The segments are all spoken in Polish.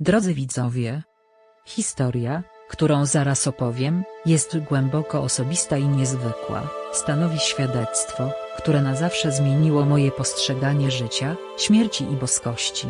Drodzy widzowie, historia, którą zaraz opowiem, jest głęboko osobista i niezwykła. Stanowi świadectwo, które na zawsze zmieniło moje postrzeganie życia, śmierci i boskości.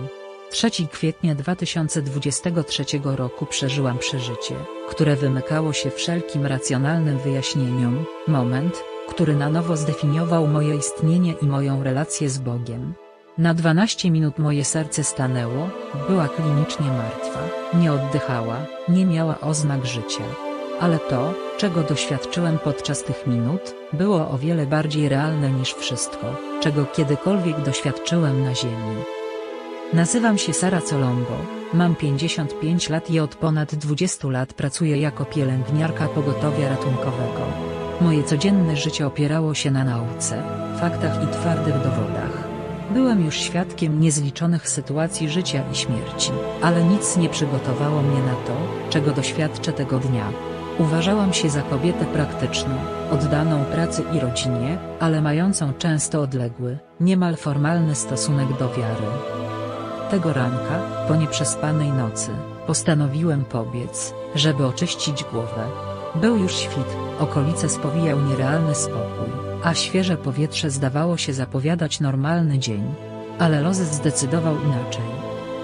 3 kwietnia 2023 roku przeżyłam przeżycie, które wymykało się wszelkim racjonalnym wyjaśnieniom, moment, który na nowo zdefiniował moje istnienie i moją relację z Bogiem. Na 12 minut moje serce stanęło, była klinicznie martwa, nie oddychała, nie miała oznak życia. Ale to, czego doświadczyłem podczas tych minut, było o wiele bardziej realne niż wszystko, czego kiedykolwiek doświadczyłem na ziemi. Nazywam się Sara Colombo, mam 55 lat i od ponad 20 lat pracuję jako pielęgniarka pogotowia ratunkowego. Moje codzienne życie opierało się na nauce, faktach i twardych dowodach. Byłem już świadkiem niezliczonych sytuacji życia i śmierci, ale nic nie przygotowało mnie na to, czego doświadczę tego dnia. Uważałam się za kobietę praktyczną, oddaną pracy i rodzinie, ale mającą często odległy, niemal formalny stosunek do wiary. Tego ranka, po nieprzespanej nocy, postanowiłem pobiec, żeby oczyścić głowę. Był już świt, okolice spowijał nierealny spokój, a świeże powietrze zdawało się zapowiadać normalny dzień. Ale los zdecydował inaczej.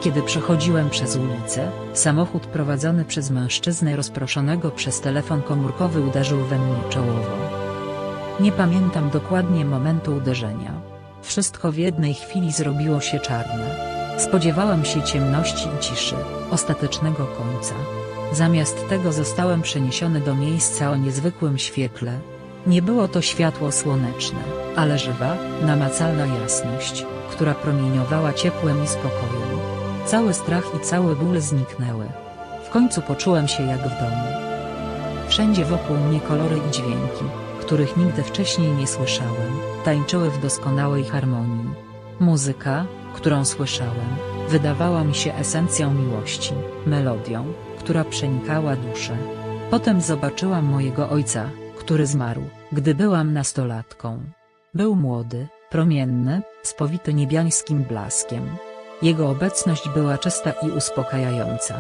Kiedy przechodziłem przez ulicę, samochód prowadzony przez mężczyznę rozproszonego przez telefon komórkowy uderzył we mnie czołowo. Nie pamiętam dokładnie momentu uderzenia. Wszystko w jednej chwili zrobiło się czarne. Spodziewałem się ciemności i ciszy, ostatecznego końca. Zamiast tego zostałem przeniesiony do miejsca o niezwykłym świetle. Nie było to światło słoneczne, ale żywa, namacalna jasność, która promieniowała ciepłem i spokojem. Cały strach i cały ból zniknęły. W końcu poczułem się jak w domu. Wszędzie wokół mnie kolory i dźwięki, których nigdy wcześniej nie słyszałem, tańczyły w doskonałej harmonii. Muzyka, którą słyszałem, wydawała mi się esencją miłości, melodią, która przenikała duszę. Potem zobaczyłam mojego ojca, który zmarł, gdy byłam nastolatką. Był młody, promienny, spowity niebiańskim blaskiem. Jego obecność była czysta i uspokajająca.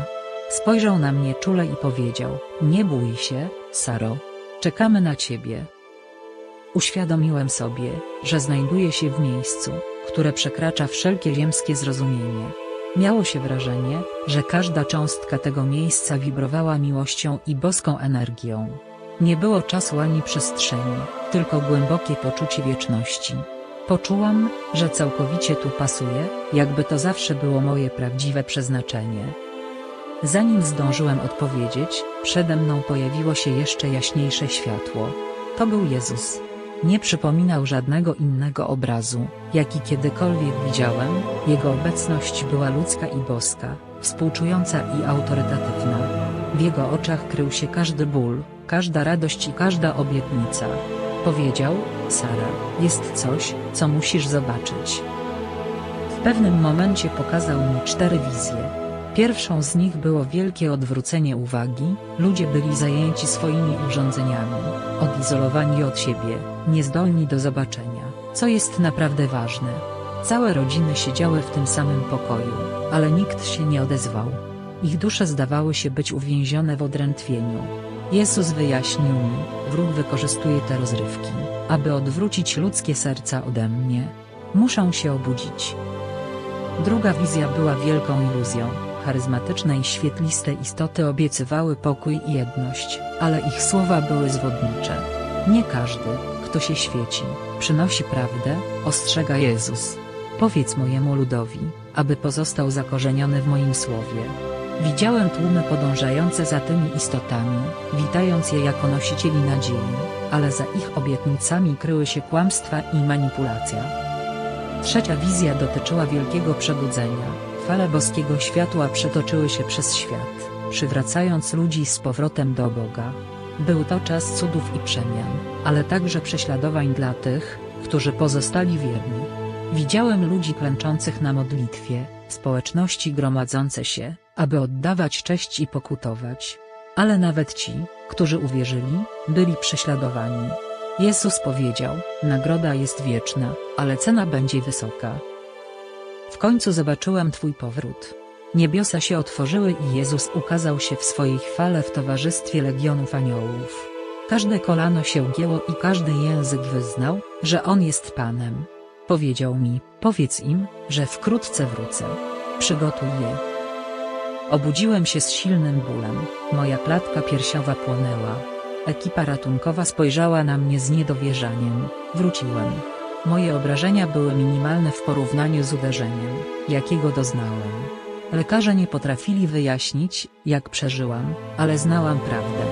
Spojrzał na mnie czule i powiedział: Nie bój się, Saro. Czekamy na ciebie. Uświadomiłem sobie, że znajduję się w miejscu, które przekracza wszelkie ziemskie zrozumienie. Miało się wrażenie, że każda cząstka tego miejsca wibrowała miłością i boską energią. Nie było czasu ani przestrzeni, tylko głębokie poczucie wieczności. Poczułam, że całkowicie tu pasuję, jakby to zawsze było moje prawdziwe przeznaczenie. Zanim zdążyłem odpowiedzieć, przede mną pojawiło się jeszcze jaśniejsze światło. To był Jezus. Nie przypominał żadnego innego obrazu, jaki kiedykolwiek widziałem, jego obecność była ludzka i boska, współczująca i autorytatywna. W jego oczach krył się każdy ból, każda radość i każda obietnica. Powiedział, Sara, jest coś, co musisz zobaczyć. W pewnym momencie pokazał mi cztery wizje. Pierwszą z nich było wielkie odwrócenie uwagi, ludzie byli zajęci swoimi urządzeniami, odizolowani od siebie, niezdolni do zobaczenia, co jest naprawdę ważne. Całe rodziny siedziały w tym samym pokoju, ale nikt się nie odezwał. Ich dusze zdawały się być uwięzione w odrętwieniu. Jezus wyjaśnił mi, wróg wykorzystuje te rozrywki, aby odwrócić ludzkie serca ode mnie. Muszą się obudzić. Druga wizja była wielką iluzją. Charyzmatyczne i świetliste istoty obiecywały pokój i jedność, ale ich słowa były zwodnicze. Nie każdy, kto się świeci, przynosi prawdę, ostrzega Jezus. Powiedz mojemu ludowi, aby pozostał zakorzeniony w moim słowie. Widziałem tłumy podążające za tymi istotami, witając je jako nosicieli nadziei, ale za ich obietnicami kryły się kłamstwa i manipulacja. Trzecia wizja dotyczyła wielkiego przebudzenia. Fale boskiego światła przetoczyły się przez świat, przywracając ludzi z powrotem do Boga. Był to czas cudów i przemian, ale także prześladowań dla tych, którzy pozostali wierni. Widziałem ludzi klęczących na modlitwie, społeczności gromadzące się, aby oddawać cześć i pokutować. Ale nawet ci, którzy uwierzyli, byli prześladowani. Jezus powiedział, nagroda jest wieczna, ale cena będzie wysoka. W końcu zobaczyłem Twój powrót. Niebiosa się otworzyły i Jezus ukazał się w swojej chwale w towarzystwie legionów aniołów. Każde kolano się gięło i każdy język wyznał, że On jest Panem. Powiedział mi, powiedz im, że wkrótce wrócę. Przygotuj je. Obudziłem się z silnym bólem, moja klatka piersiowa płonęła. Ekipa ratunkowa spojrzała na mnie z niedowierzaniem. Wróciłem. Moje obrażenia były minimalne w porównaniu z uderzeniem, jakiego doznałem. Lekarze nie potrafili wyjaśnić, jak przeżyłam, ale znałam prawdę.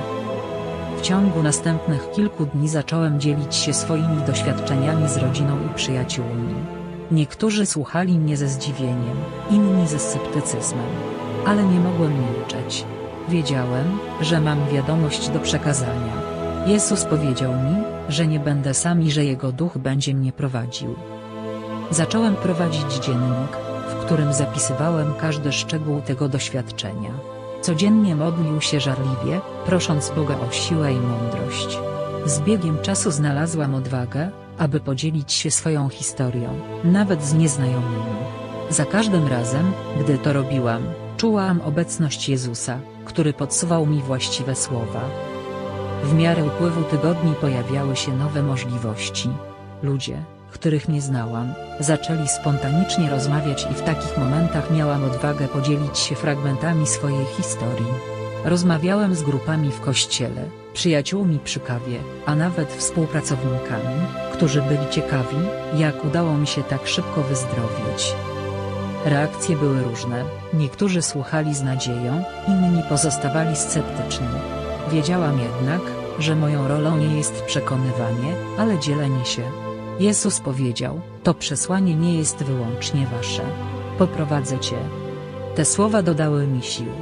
W ciągu następnych kilku dni zacząłem dzielić się swoimi doświadczeniami z rodziną i przyjaciółmi. Niektórzy słuchali mnie ze zdziwieniem, inni ze sceptycyzmem. Ale nie mogłem milczeć. Wiedziałem, że mam wiadomość do przekazania. Jezus powiedział mi, że nie będę sam i że Jego duch będzie mnie prowadził. Zacząłem prowadzić dziennik, w którym zapisywałem każdy szczegół tego doświadczenia. Codziennie modlił się żarliwie, prosząc Boga o siłę i mądrość. Z biegiem czasu znalazłam odwagę, aby podzielić się swoją historią, nawet z nieznajomymi. Za każdym razem, gdy to robiłam, czułam obecność Jezusa, który podsuwał mi właściwe słowa. W miarę upływu tygodni pojawiały się nowe możliwości. Ludzie, których nie znałam, zaczęli spontanicznie rozmawiać i w takich momentach miałam odwagę podzielić się fragmentami swojej historii. Rozmawiałem z grupami w kościele, przyjaciółmi przy kawie, a nawet współpracownikami, którzy byli ciekawi, jak udało mi się tak szybko wyzdrowieć. Reakcje były różne, niektórzy słuchali z nadzieją, inni pozostawali sceptyczni. Wiedziałam jednak, że moją rolą nie jest przekonywanie, ale dzielenie się. Jezus powiedział, to przesłanie nie jest wyłącznie wasze. Poprowadzę cię. Te słowa dodały mi sił.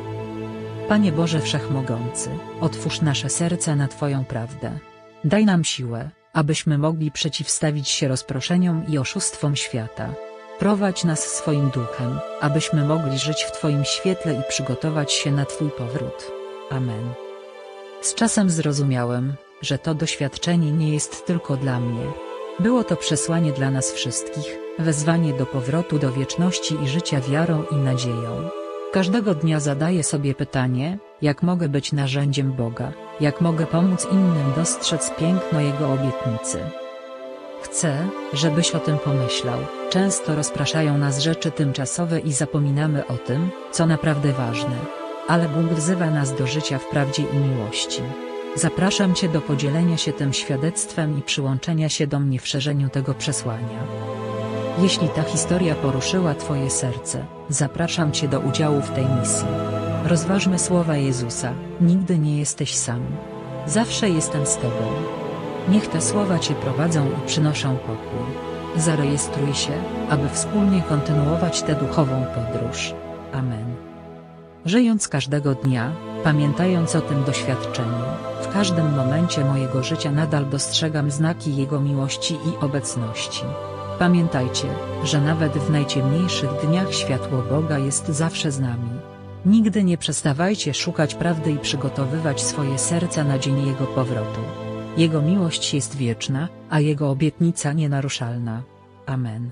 Panie Boże Wszechmogący, otwórz nasze serca na Twoją prawdę. Daj nam siłę, abyśmy mogli przeciwstawić się rozproszeniom i oszustwom świata. Prowadź nas swoim duchem, abyśmy mogli żyć w Twoim świetle i przygotować się na Twój powrót. Amen. Z czasem zrozumiałem, że to doświadczenie nie jest tylko dla mnie. Było to przesłanie dla nas wszystkich, wezwanie do powrotu do wieczności i życia wiarą i nadzieją. Każdego dnia zadaję sobie pytanie, jak mogę być narzędziem Boga, jak mogę pomóc innym dostrzec piękno Jego obietnicy. Chcę, żebyś o tym pomyślał. Często rozpraszają nas rzeczy tymczasowe i zapominamy o tym, co naprawdę ważne. Ale Bóg wzywa nas do życia w prawdzie i miłości. Zapraszam Cię do podzielenia się tym świadectwem i przyłączenia się do mnie w szerzeniu tego przesłania. Jeśli ta historia poruszyła Twoje serce, zapraszam Cię do udziału w tej misji. Rozważmy słowa Jezusa: Nigdy nie jesteś sam. Zawsze jestem z Tobą. Niech te słowa Cię prowadzą i przynoszą pokój. Zarejestruj się, aby wspólnie kontynuować tę duchową podróż. Amen. Żyjąc każdego dnia, pamiętając o tym doświadczeniu, w każdym momencie mojego życia nadal dostrzegam znaki Jego miłości i obecności. Pamiętajcie, że nawet w najciemniejszych dniach światło Boga jest zawsze z nami. Nigdy nie przestawajcie szukać prawdy i przygotowywać swoje serca na dzień Jego powrotu. Jego miłość jest wieczna, a Jego obietnica nienaruszalna. Amen.